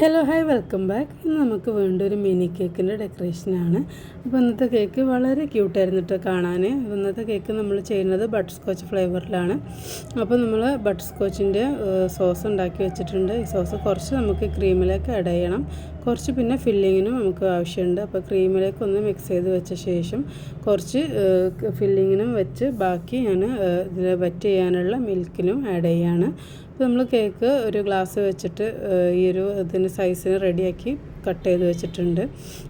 Hello hi welcome back ഇന്ന് നമുക്ക് വീണ്ടും ഒരു മിനി കേക്കിന്റെ ഡെക്കറേഷനാണ് അപ്പോൾ ഇന്നത്തെ കേക്ക് വളരെ ക്യൂട്ടായിരുന്നു കേട്ടോ കാണാൻ ഇന്നത്തെ കേക്ക് നമ്മൾ ചെയ്യുന്നത് ബട്ടർ സ്കോച്ച് ഫ്ലേവറിലാണ് അപ്പോൾ നമ്മൾ ബട്ടർ സ്കോച്ചിന്റെ സോസ് ഉണ്ടാക്കി വെച്ചിട്ടുണ്ട്. ഈ സോസ് കുറച്ച് നമുക്ക് ക്രീമിലേക്ക് ആഡ് ചെയ്യണം. കുറച്ച് പിന്നെ ഫില്ലിങ്ങിനും നമുക്ക് ആവശ്യമുണ്ട്. അപ്പോൾ ക്രീമിലേക്ക് ഒന്ന് മിക്സ് ചെയ്ത് വെച്ച ശേഷം കുറച്ച് ഫില്ലിങ്ങിനും വെച്ച് ബാക്കി ഞാൻ ഇതിൽ വെറ്റ് ചെയ്യാനുള്ള മിൽക്കിനും ആഡ് ചെയ്യാണ്. അപ്പോൾ നമ്മൾ കേക്ക് ഒരു ഗ്ലാസ് വെച്ചിട്ട് ഈ ഒരു ഇതിന് സൈസിന് റെഡിയാക്കി കട്ട് ചെയ്ത് വെച്ചിട്ടുണ്ട്.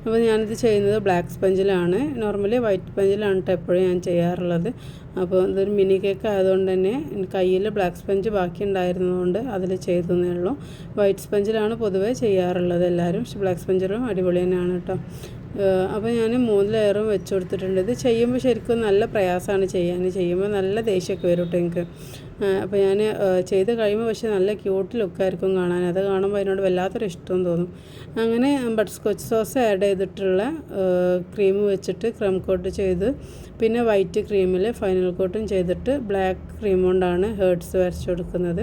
അപ്പോൾ ഞാനിത് ചെയ്യുന്നത് ബ്ലാക്ക് സ്പഞ്ചിലാണ് നോർമലി വൈറ്റ് സ്പഞ്ചിലാണ് കേട്ടോ എപ്പോഴും ഞാൻ ചെയ്യാറുള്ളത്. അപ്പോൾ ഇതൊരു മിനി കേക്ക് ആയതുകൊണ്ട് തന്നെ കയ്യിൽ ബ്ലാക്ക് സ്പഞ്ച് ബാക്കി ഉണ്ടായിരുന്നതുകൊണ്ട് അതിൽ ചെയ്തതേ ഉള്ളൂ. വൈറ്റ് സ്പഞ്ചിലാണ് പൊതുവേ ചെയ്യാറുള്ളത് എല്ലാവരും. പക്ഷെ ബ്ലാക്ക് സ്പഞ്ചിലും അടിപൊളി തന്നെയാണ് കേട്ടോ. അപ്പോൾ ഞാൻ മൂന്ന് ലെയറും വെച്ച് കൊടുത്തിട്ടുണ്ട്. ഇത് ചെയ്യുമ്പോൾ ശരിക്കും നല്ല പ്രയാസമാണ് ചെയ്യാൻ ചെയ്യുമ്പോൾ നല്ല ദേഷ്യമൊക്കെ വരും കേട്ടോ എനിക്ക്. അപ്പോൾ ഞാൻ ചെയ്ത് കഴിയുമ്പോൾ പക്ഷേ നല്ല ക്യൂട്ട് ലുക്കായിരിക്കും കാണാൻ. അത് കാണുമ്പോൾ അതിനോട് വല്ലാത്തൊരു ഇഷ്ടം തോന്നും. അങ്ങനെ ബട്ടർ സ്കോച്ച് സോസ് ആഡ് ചെയ്തിട്ടുള്ള ക്രീം വെച്ചിട്ട് ക്രം കോട്ട് ചെയ്ത് പിന്നെ വൈറ്റ് ക്രീമിൽ ഫൈനൽ കോട്ടും ചെയ്തിട്ട് ബ്ലാക്ക് ക്രീം കൊണ്ടാണ് ഹേർട്സ് വരച്ച് കൊടുക്കുന്നത്.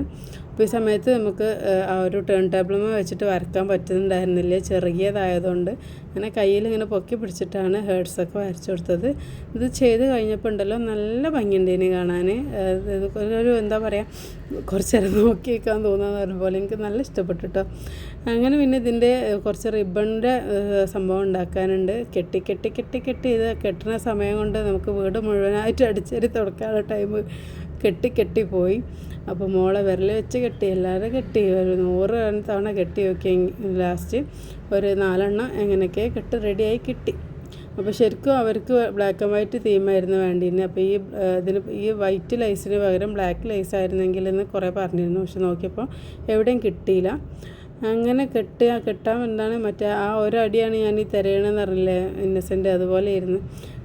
അപ്പോൾ ഈ സമയത്ത് നമുക്ക് ആ ഒരു ടേൺ ടേബിളുമേ വെച്ചിട്ട് വരക്കാൻ പറ്റുന്നുണ്ടായിരുന്നില്ല? ചെറിയതായതുകൊണ്ട് അങ്ങനെ കയ്യിൽ ഇങ്ങനെ പൊക്കി പിടിച്ചിട്ടാണ് ഹേർട്സൊക്കെ വരച്ചു കൊടുത്തത്. ഇത് ചെയ്ത് കഴിഞ്ഞപ്പോൾ ഉണ്ടല്ലോ നല്ല ഭംഗിയുണ്ട് ഇനി കാണാൻ ഒരു എന്താ പറയുക കുറച്ച് നേരം നോക്കി നിൽക്കാൻ പറഞ്ഞ പോലെ എനിക്ക് നല്ല ഇഷ്ടപ്പെട്ടു കേട്ടോ അങ്ങനെ പിന്നെ ഇതിന്റെ കുറച്ച് റിബണിന്റെ സംഭവം ഉണ്ടാക്കാനുണ്ട്. കെട്ടി കെട്ടി കെട്ടി കെട്ടി ഇത് കെട്ടുന്ന സമയം കൊണ്ട് നമുക്ക് വീട് മുഴുവനായിട്ട് അടിച്ചേരി തുടക്കാനുള്ള ടൈം കെട്ടി കെട്ടി പോയി. അപ്പോൾ മോളെ വിരൽ വെച്ച് കെട്ടി എല്ലാവരും കെട്ടി ഒരു നൂറ് തവണ കെട്ടി നോക്കി ലാസ്റ്റ് ഒരു നാലെണ്ണം എങ്ങനെയൊക്കെ കെട്ട് റെഡിയായി കിട്ടി. അപ്പോൾ ശരിക്കും അവർക്ക് ബ്ലാക്ക് ആൻഡ് വൈറ്റ് തീമായിരുന്നു വേണ്ടിയിരുന്നത് അപ്പോൾ ഈ ഇതിന് ഈ വൈറ്റ് ലൈസിന് പകരം ബ്ലാക്ക് ലൈസ് ആയിരുന്നെങ്കിൽ എന്ന് കുറേ പറഞ്ഞിരുന്നു. പക്ഷെ നോക്കിയപ്പോൾ എവിടെയും കിട്ടിയില്ല. അങ്ങനെ കെട്ടുക കെട്ടാൻ എന്താണ് മറ്റേ ആ ഒരടിയാണ് ഞാൻ ഈ തിരയണമെന്ന് അറിയില്ലേ? ഇന്നസെന്റ് അതുപോലെ ഇരുന്ന്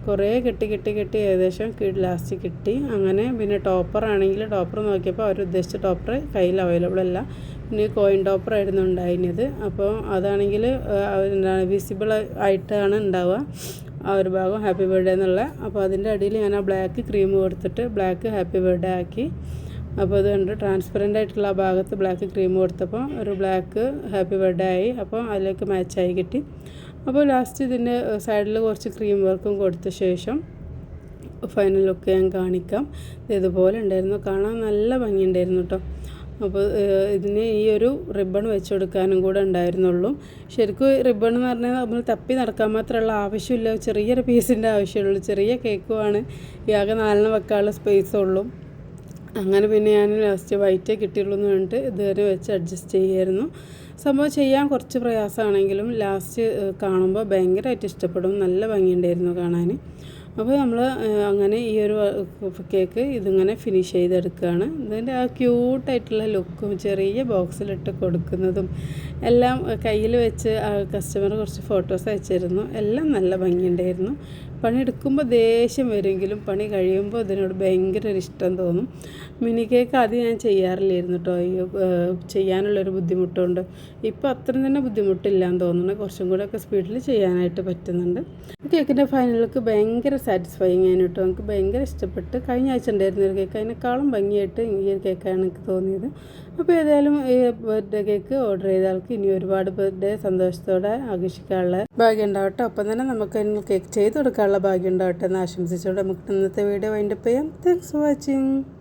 കുറേ കെട്ടി കെട്ടി കെട്ടി ഏകദേശം ലാസ്റ്റ് കിട്ടി. അങ്ങനെ പിന്നെ ടോപ്പർ ആണെങ്കിൽ ടോപ്പർ നോക്കിയപ്പോൾ അവർ ഉദ്ദേശിച്ച ടോപ്പർ കയ്യിൽ അവൈലബിൾ അല്ല. പിന്നെ കോയിൻ ടോപ്പർ ആയിരുന്നു ഉണ്ടായിരുന്നത്. അപ്പോൾ അതാണെങ്കിൽ എന്താണ് വിസിബിൾ ആയിട്ടാണ് ഉണ്ടാവുക. ആ ഒരു ഭാഗം ഹാപ്പി ബർത്ത്ഡേ എന്നുള്ള. അപ്പോൾ അതിന്റെ അടിയിൽ ഞാൻ ആ ബ്ലാക്ക് ക്രീം കൊടുത്തിട്ട് ബ്ലാക്ക് ഹാപ്പി ബർത്ത്ഡേ ആക്കി. അപ്പോൾ അതുകൊണ്ട് കണ്ട് ട്രാൻസ്പെറന്റ് ആയിട്ടുള്ള ആ ഭാഗത്ത് ബ്ലാക്ക് ക്രീം കൊടുത്തപ്പോൾ ഒരു ബ്ലാക്ക് ഹാപ്പി ബർത്ത്ഡേ ആയി. അപ്പോൾ അതിലേക്ക് മാച്ചായി കിട്ടി. അപ്പോൾ ലാസ്റ്റ് ഇതിന്റെ സൈഡിൽ കുറച്ച് ക്രീം വർക്കും കൊടുത്ത ശേഷം ഫൈനൽ ലുക്ക് ഞാൻ കാണിക്കാം. ഇതുപോലെ ഉണ്ടായിരുന്നു. കാണാൻ നല്ല ഭംഗിയുണ്ടായിരുന്നു കേട്ടോ അപ്പോൾ ഇതിന് ഈ ഒരു റിബൺ വെച്ച് കൊടുക്കാനും കൂടെ ഉണ്ടായിരുന്നുള്ളൂ. ശരിക്കും റിബൺ എന്ന് പറഞ്ഞാൽ നമ്മൾ തപ്പി നടക്കാൻ മാത്രമുള്ള ആവശ്യമില്ല. ചെറിയൊരു പീസിന്റെ ആവശ്യമുള്ളൂ. ചെറിയ കേക്കുമാണ് ഈ ആകെ നാലിന് വെക്കാനുള്ള സ്പേസ് ഉള്ളൂ. അങ്ങനെ പിന്നെ ഞാൻ ലാസ്റ്റ് വൈറ്റേ കിട്ടിയുള്ളൂ എന്ന് പറഞ്ഞിട്ട് ഇതുവരെ വെച്ച് അഡ്ജസ്റ്റ് ചെയ്യായിരുന്നു. സംഭവം ചെയ്യാൻ കുറച്ച് പ്രയാസമാണെങ്കിലും ലാസ്റ്റ് കാണുമ്പോൾ ഭയങ്കരമായിട്ട് ഇഷ്ടപ്പെടും. നല്ല ഭംഗിയുണ്ടായിരുന്നു കാണാൻ. അപ്പോൾ നമ്മൾ അങ്ങനെ ഈ ഒരു കേക്ക് ഇതിങ്ങനെ ഫിനിഷ് ചെയ്തെടുക്കുകയാണ്. ഇതിന്റെ ആ ക്യൂട്ടായിട്ടുള്ള ലുക്കും ചെറിയ ബോക്സിലിട്ട് കൊടുക്കുന്നതും എല്ലാം കയ്യിൽ വെച്ച് ആ കസ്റ്റമർ കുറച്ച് ഫോട്ടോസ് അയച്ചിരുന്നു. എല്ലാം നല്ല ഭംഗിയുണ്ടായിരുന്നു. പണിയെടുക്കുമ്പോൾ ദേഷ്യം വരുമെങ്കിലും പണി കഴിയുമ്പോൾ അതിനോട് ഭയങ്കര ഒരു ഇഷ്ടം തോന്നും. മിനി കേക്ക് ആദ്യം ഞാൻ ചെയ്യാറില്ലായിരുന്നു കേട്ടോ. ഈ ചെയ്യാനുള്ളൊരു ബുദ്ധിമുട്ടുണ്ട്. ഇപ്പോൾ അത്രയും തന്നെ ബുദ്ധിമുട്ടില്ലാന്ന് തോന്നുന്നു. കുറച്ചും കൂടെ ഒക്കെ സ്പീഡിൽ ചെയ്യാനായിട്ട് പറ്റുന്നുണ്ട്. കേക്കിന്റെ ഫൈനലൊക്കെ ഭയങ്കര സാറ്റിസ്ഫൈങ് ആണ് കേട്ടോ. എനിക്ക് ഭയങ്കര ഇഷ്ടപ്പെട്ട് കഴിഞ്ഞ ആഴ്ച ഉണ്ടായിരുന്ന ഒരു കേക്ക്. അതിനേക്കാളും ഭംഗിയായിട്ട് ഈ ഒരു കേക്കാണ് എനിക്ക് തോന്നിയത്. അപ്പോൾ ഏതായാലും ഈ ബർത്ത്ഡേ കേക്ക് ഓർഡർ ചെയ്ത ആൾക്ക് ഇനി ഒരുപാട് ബർത്ത്ഡേ സന്തോഷത്തോടെ ആഘോഷിക്കാനുള്ള ഭാഗ്യം ഉണ്ടാവട്ടെ. അപ്പം തന്നെ നമുക്ക് കേക്ക് ചെയ്ത് കൊടുക്കാനുള്ള ഭാഗ്യം ഉണ്ടാവട്ടെ എന്ന് ആശംസിച്ചുകൊണ്ട് നമുക്ക് ഇന്നത്തെ വീഡിയോ വൈൻഡപ്പ് ചെയ്യാം. Thanks for watching